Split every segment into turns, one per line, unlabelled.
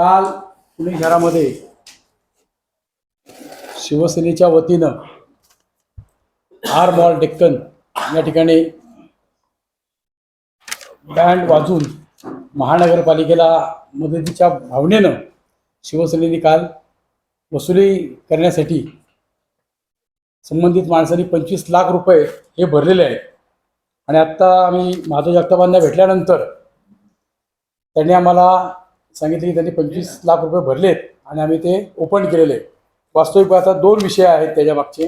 काल पुणे शहरामध्ये शिवसेनेच्या वतीनं आर मॉल डेक्कन या ठिकाणी बँड वाजून महानगरपालिकेला मदतीच्या भावनेनं शिवसेनेने काल वसुली करण्यासाठी संबंधित माणसांनी पंचवीस लाख रुपये हे भरलेले आहेत. आणि आत्ता आम्ही माधव जगतापांना भेटल्यानंतर त्यांनी आम्हाला सांगितले की त्यांनी पंचवीस लाख रुपये भरलेत आणि आम्ही ते ओपन केलेले. वास्तविक पाहता दोन विषय आहेत त्याच्या मागचे.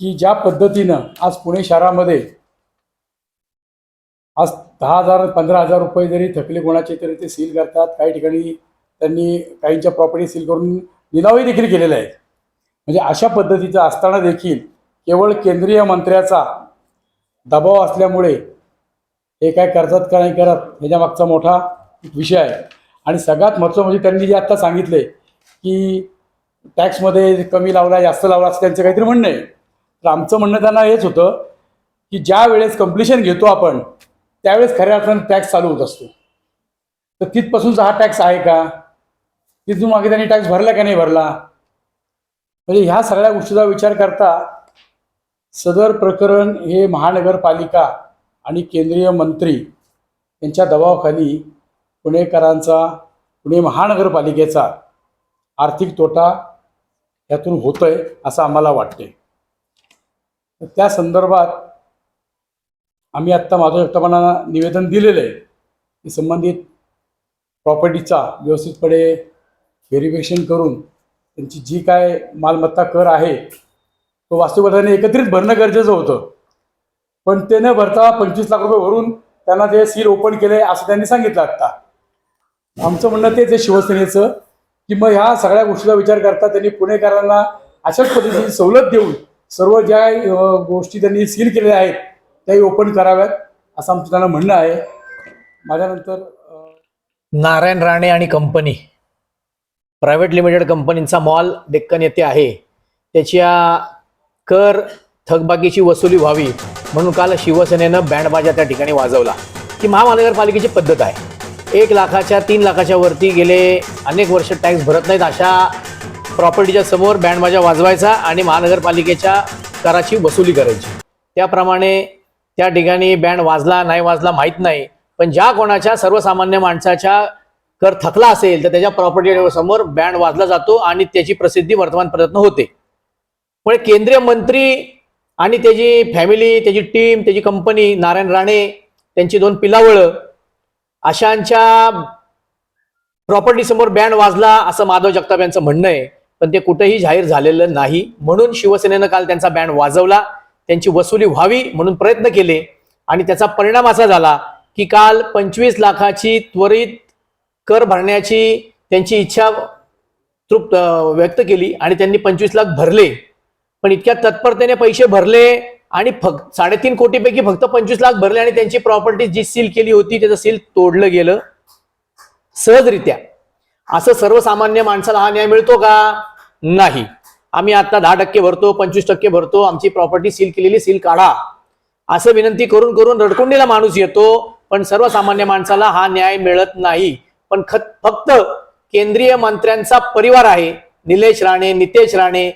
की ज्या पद्धतीनं आज पुणे शहरामध्ये आज दहा हजार पंधरा हजार रुपये जरी थकले कोणाचे तरी ते सील करतात. काही ठिकाणी त्यांनी काहींच्या प्रॉपर्टी सील करून निलावही देखील केलेले आहेत. म्हणजे अशा पद्धतीचं असताना देखील केवळ केंद्रीय मंत्र्याचा दबाव असल्यामुळे हे काय करतात का नाही करत ह्याच्या मागचा मोठा विषय आहे. आणि सगळ्यात महत्त्व म्हणजे त्यांनी जे आत्ता सांगितले की टॅक्समध्ये कमी लावला जास्त लावला असं त्यांचं काहीतरी म्हणणं आहे. तर आमचं म्हणणं त्यांना हेच होतं की ज्या वेळेस कम्प्लिशन घेतो आपण त्यावेळेस खऱ्या अर्थानं टॅक्स चालू होत असतो. तर तिथपासूनचा हा टॅक्स आहे का? तिथून मागे त्यांनी टॅक्स भरला का नाही भरला? म्हणजे ह्या सगळ्या गोष्टीचा विचार करता सदर प्रकरण हे महानगरपालिका आणि केंद्रीय मंत्री यांच्या दबावाखाली पुणेकरांचा पुणे महानगरपालिकेचा आर्थिक तोटा यातून होतोय असं आम्हाला वाटते त्या संदर्भात आम्ही आत्ता माधव जगतापांना निवेदन दिलेलं आहे की संबंधित प्रॉपर्टीचा व्यवस्थितपणे व्हेरिफिकेशन करून त्यांची जी काय मालमत्ता कर आहे तो वास्तविकताने एकत्रित भरणं गरजेचं होतं. पण ते न भरता पंचवीस लाख रुपये भरून त्यांना ते सील ओपन केले असं त्यांनी सांगितलं आत्ता. आमचं म्हणणं तेच आहे शिवसेनेचं की मग ह्या सगळ्या गोष्टीचा विचार करता त्यांनी पुणेकरांना अशाच पद्धतीची सवलत देऊन सर्व ज्या गोष्टी त्यांनी सील केलेल्या आहेत त्याही ओपन कराव्यात असं आमचं त्यांना म्हणणं आहे. माझ्यानंतर
नारायण राणे आणि कंपनी प्रायव्हेट लिमिटेड कंपनींचा मॉल डेक्कन येथे आहे. त्याच्या कर थकबाकीची वसुली व्हावी म्हणून काल शिवसेनेनं बँडबाजा त्या ठिकाणी वाजवला. ती महानगरपालिकेची पद्धत आहे. एक लाखाच्या तीन लाखाच्या वरती गेले. अनेक वर्ष टॅक्स भरत नाहीत. अशा प्रॉपर्टीच्या समोर बँडबाजा वाजवायचा आणि महानगरपालिकेच्या कराची वसुली करायची. त्याप्रमाणे त्या ठिकाणी बँड वाजला नाही वाजला माहीत नाही. पण ज्या कोणाच्या सर्वसामान्य माणसाच्या कर थकला असेल तर त्याच्या प्रॉपर्टी समोर बँड वाजला जातो आणि त्याची प्रसिद्धी वर्तमानपत्रातनं होते. पण केंद्रीय मंत्री आणि त्याची फॅमिली त्याची टीम त्याची कंपनी नारायण राणे त्यांची दोन पिलावळं अशांच्या प्रॉपर्टी समोर बँड वाजला असं माधव जगताप यांचं म्हणणं आहे. पण ते कुठेही जाहीर झालेलं नाही. म्हणून शिवसेनेनं काल त्यांचा बँड वाजवला. त्यांची वसुली व्हावी म्हणून प्रयत्न केले. आणि त्याचा परिणाम असा झाला की काल पंचवीस लाखाची त्वरित कर भरण्याची त्यांची इच्छा तृप्त व्यक्त केली आणि त्यांनी पंचवीस लाख भरले. पण इतक्या तत्परतेने पैसे भरले आणि फक्त साडेतीन कोटीपैकी फक्त पंचवीस लाख भरले आणि त्यांची प्रॉपर्टी जी सील केली होती त्याचं सील तोडलं गेलं. सहजरित्या. असं सर्वसामान्य माणसाला हा न्याय मिळतो का? नाही. आम्ही आता दहा टक्के भरतो पंचवीस टक्के भरतो आमची प्रॉपर्टी सील केलेली सील काढा. असं विनंती करून करून रडकुंडीला माणूस येतो पण सर्वसामान्य माणसाला हा न्याय मिळत नाही. पण खत फक्त केंद्रीय मंत्र्यांचा परिवार आहे. निलेश राणे नितेश राणे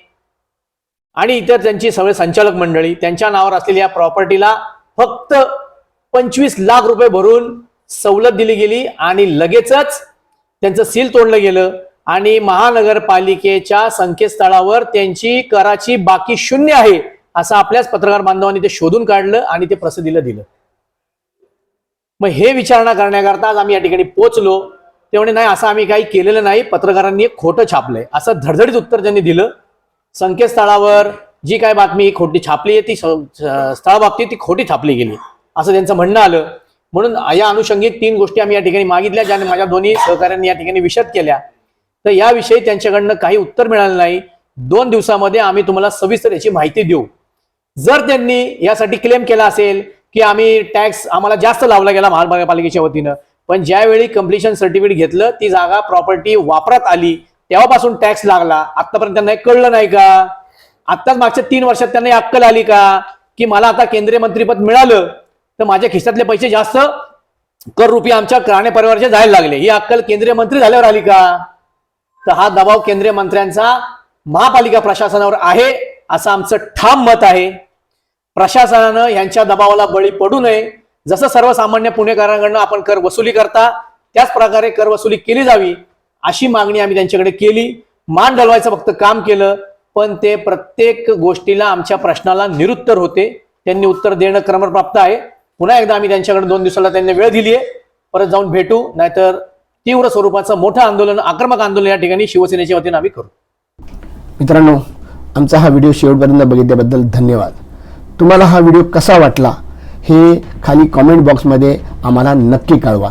आणि इतर त्यांची सगळे संचालक मंडळी त्यांच्या नावावर असलेल्या या प्रॉपर्टीला फक्त पंचवीस लाख रुपये भरून सवलत दिली गेली आणि लगेचच त्यांचं सील तोडलं गेलं आणि महानगरपालिकेच्या संकेतस्थळावर त्यांची कराची बाकी शून्य आहे असं आपल्याच पत्रकार बांधवांनी ते शोधून काढलं आणि ते प्रसिद्धीला दिलं. मग हे विचारणा करण्याकरता आज आम्ही या ठिकाणी पोचलो ते म्हणे नाही असं आम्ही काही केलेलं नाही. पत्रकारांनी एक खोटं छापलंय. असं धडधडीत उत्तर त्यांनी दिलं. संकेतस्थळावर जी काय बातमी खोटी छापली आहे ती स- स्थळाबाबतीत ती खोटी छापली गेली. असं त्यांचं म्हणणं आलं. म्हणून या अनुषंगिक तीन गोष्टी आम्ही या ठिकाणी मागितल्या ज्याने माझ्या दोन्ही सहकाऱ्यांनी या ठिकाणी विषद केल्या. तर याविषयी त्यांच्याकडनं काही उत्तर मिळालं नाही. दोन दिवसामध्ये आम्ही तुम्हाला सविस्तर याची माहिती देऊ. जर त्यांनी यासाठी क्लेम केला असेल की आम्ही टॅक्स आम्हाला जास्त लावला गेला महानगरपालिकेच्या वतीनं पण ज्यावेळी कम्प्लिशन सर्टिफिकेट घेतलं ती जागा प्रॉपर्टी वापरात आली तेव्हापासून टॅक्स लागला. आतापर्यंत त्यांना हे कळलं नाही का? आत्ताच मागच्या तीन वर्षात त्यांना ही अक्कल आली का? की मला आता केंद्रीय मंत्रीपद मिळालं तर माझ्या खिशातले पैसे जास्त कर रुपये आमच्या राणे परिवाराचे जायला लागले. ही अक्कल केंद्रीय मंत्री झाल्यावर आली का? तर हा दबाव केंद्रीय मंत्र्यांचा महापालिका प्रशासनावर आहे असं आमचं ठाम मत आहे. प्रशासनानं यांच्या दबावाला बळी पडू नये. जसं सर्वसामान्य पुणेकरांकडनं आपण कर वसुली करता त्याच प्रकारे कर वसुली केली जावी. अशी मागणी आम्ही त्यांच्याकडे केली. मान ढलवायचं फक्त काम केलं पण ते प्रत्येक गोष्टीला आमच्या प्रश्नाला निरुत्तर होते. त्यांनी उत्तर देणं क्रमप्राप्त आहे. पुन्हा एकदा आम्ही त्यांच्याकडे दोन दिवसाला त्यांनी वेळ दिली आहे परत जाऊन भेटू नाहीतर तीव्र स्वरूपाचं मोठं आंदोलन आक्रमक आंदोलन या ठिकाणी शिवसेनेच्या वतीनं आम्ही करू.
मित्रांनो आमचा हा व्हिडिओ शेवटपर्यंत बघितल्याबद्दल धन्यवाद. तुम्हाला हा व्हिडिओ कसा वाटला हे खाली कॉमेंट बॉक्समध्ये आम्हाला नक्की कळवा.